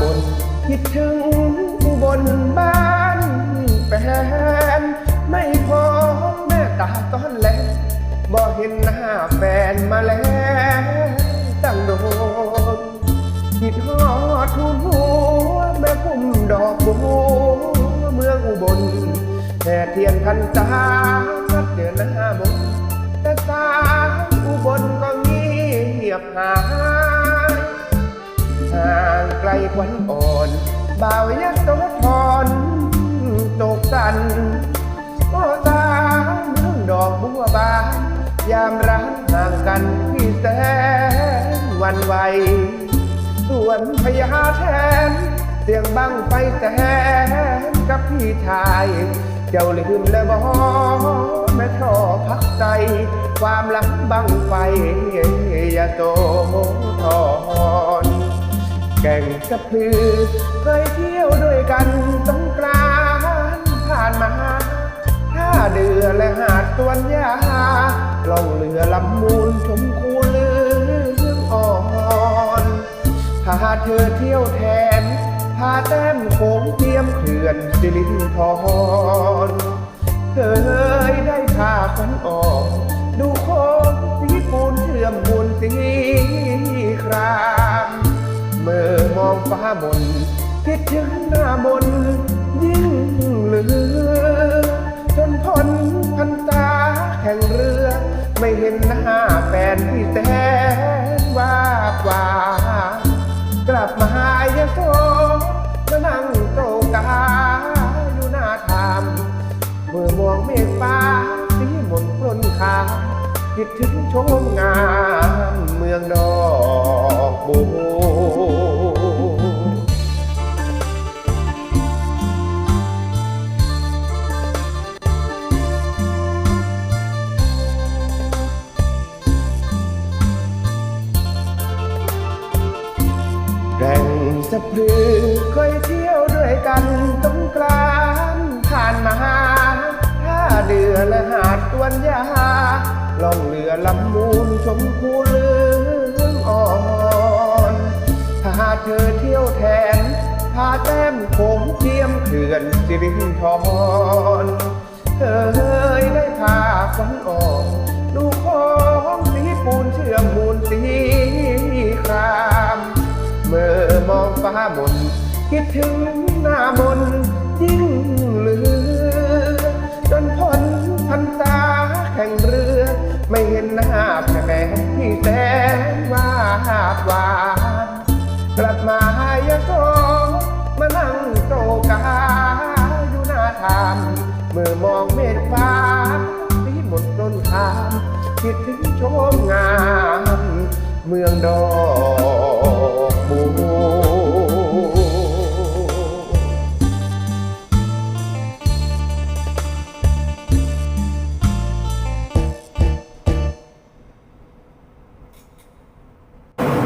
บนคิดถึงอุบลบ้านแฟนไม่พอแม่ตาตอนแลบ่เห็นหน้าแฟนมาแล้วตั้งโดนคิดฮอดทุนหัวแม่พุ่มดอกบัวเมืองอุบลแห่เทียนพันตานัดเดือนหน้าบนแต่สาอุบลก็เงียบหายางไกลควันอ่อนบ่าวยโสธรตกสันโอ้สาวเมืองดอกบัวบาน ยามรักห่างกันพี่แสนวันไหวส่วนพญาแทน เสียงบังไฟแสนกับพี่ชายเจ้าลืมแล้วบอแม่ท่อพักใจ ความหลังบังไฟอยาโตทอน แก่งสะพือ เคยเที่ยวด้วยกันสงกรานต์ผ่านมาท่าเดือและหาดสวนยาล่องเรือลำมูลชมคูเลืองอ่อนพาเธอเที่ยวแทนพาแต้มโขงเทียมเขื่อนสิรินทรเคยได้พาฝันออก ดูโคงสีปูนเชื่อมมูลสีครา ฟ้ามนคิดถึงหน้ามนยิ่งเหลือ จนพ้นพันตาแข่งเรือ ไม่เห็นหน้าแฟนที่แสนว่าบหวากลับมาหายโสมานั่งโตกาอยู่หน้าทามเมื่อมองเมฆฟ้าสีหมนปล้นคามคิดถึงโชมงาม สะพรือเคยเที่ยวด้วยกันสงกรานต์ผ่านมาท่าเดือและหาดตวนยาล่องเรือลำมูลชมพูเลืองอ่อนพาเธอเที่ยวแทนพาแต้มโขงเทียมเขื่อนสิรินทรเคยได้พาฝนออก คิดถึงหน้ามนยิ่งเหลือ จนพ้นพันตาแข่งเรือ ไม่เห็นหน้าแม่ที่แสนว่าบหวานกลับมาหายโสมานั่งโตกาอยู่หน้าทามเมื่อมองเมฆฟ้าสีหมดต้นทามคิดถึงโชมงาม เมืองดอก